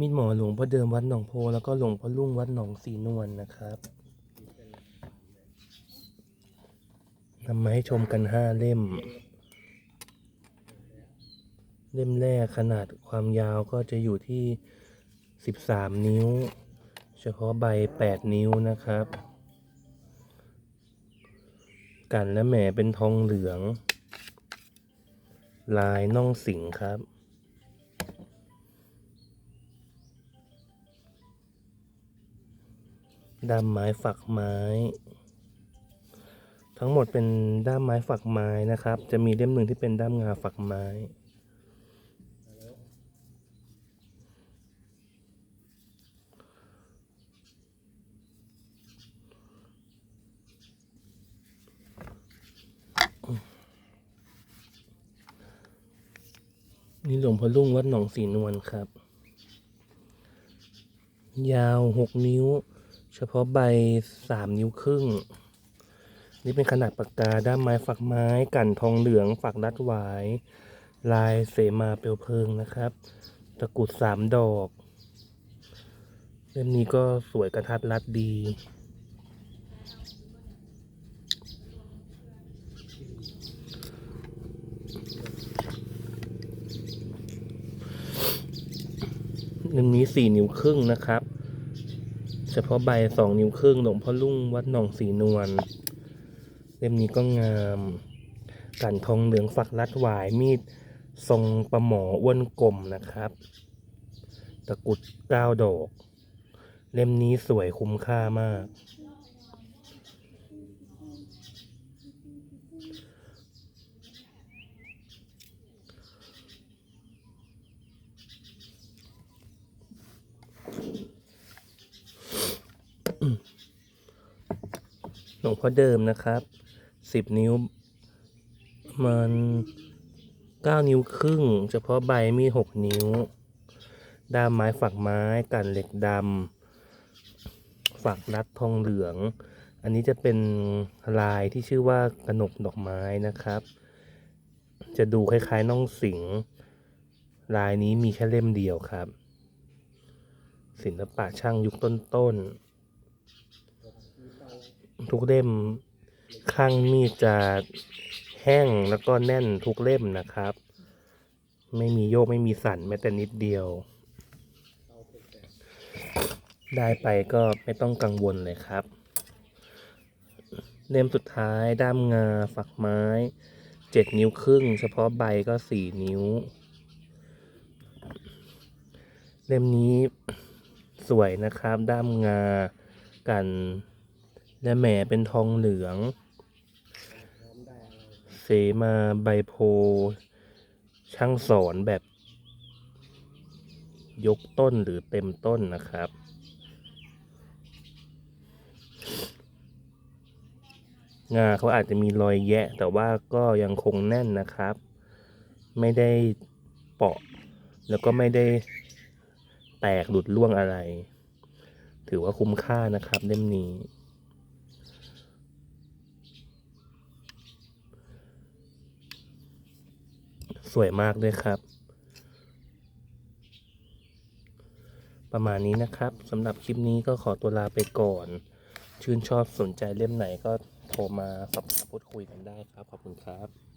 มีดหมอหลวงพ่อเดิมวัดหนองโพแล้วก็หลวงพ่อลุ่งวัดหนองสีนวลนะครับนำมาให้ชมกันห้าเล่ม เล่มแรกขนาดความยาวก็จะอยู่ที่13นิ้ว เฉพาะใบ8นิ้วนะครับ กันและแหมเป็นทองเหลือง ลายน่องสิงครับ ด้ามไม้ฝักไม้ ทั้งหมดเป็นด้ามไม้ฝักไม้นะครับ จะมีเล่มหนึ่งที่เป็นด้ามงาฝักไม้นี่หลวงพ่อลุ่งวัดหนองสีนวลครับ ยาวหกนิ้ว เฉพาะใบสามนิ้วครึ่ง นี่เป็นขนาดปากกาด้ามไม้ฝักไม้กันทองเหลืองฝักรัดหวาย ลายเสมาเปลวเพลิงนะครับ ตะกรุดสามดอกเล่มนี้ก็สวยกระทัดรัดดีเล่มนี้สี่นิ้วครึ่งนะครับ ฉพาะใบสองนิ้วครึ่งหลวงพ่อลุ่งวัดหนองสีนวลเล่มนี้ก็งามกันทองเหลืองฝักรัดหวายมีดทรงประหมออ้วนกลมนะครับ ตะกุดเก้าดอก เล่มนี้สวยคุ้มค่ามาก วงพ่อเดิมนะครับสิบนิ้ว มันเก้านิ้วครึ่ง เฉพาะใบมีหกนิ้ว ด้ามไม้ฝักไม้กันเหล็กดำฝักรัดทองเหลือง อันนี้จะเป็นลายที่ชื่อว่ากระหนกดอกไม้นะครับ จะดูคล้ายๆน่องสิงลายนี้มีแค่เล่มเดียวครับ ศิลปะช่างยุคต้นๆ ทุกเล่มข้างมีดจะแห้งแล้วก็แน่นทุกเล่มนะครับ ไม่มีโยกไม่มีสั่นแม้แต่นิดเดียว ได้ไปก็ไม่ต้องกังวลเลยครับ เล่มสุดท้ายด้ามงาฝักไม้เจ็ดนิ้วครึ่ง เฉพาะใบก็สี่นิ้ว เล่มนี้สวยนะครับ ด้ามงากัน และแหมเป็นทองเหลือง เสมาใบโพ ช่างสอนแบบ ยกต้นหรือเต็มต้นนะครับ งาเขาอาจจะมีรอยแยะ แต่ว่าก็ยังคงแน่นนะครับ ไม่ได้เปาะ แล้วก็ไม่ได้แตกหลุดร่วงอะไร ถือว่าคุ้มค่านะครับเล่มนี้ สวยมากด้วยครับ ประมาณนี้นะครับสำหรับคลิปนี้ก็ขอตัวลาไปก่อน ชื่นชอบสนใจเล่มไหนก็โทรมาสอบถามพูดคุยกันได้ครับ ขอบคุณครับ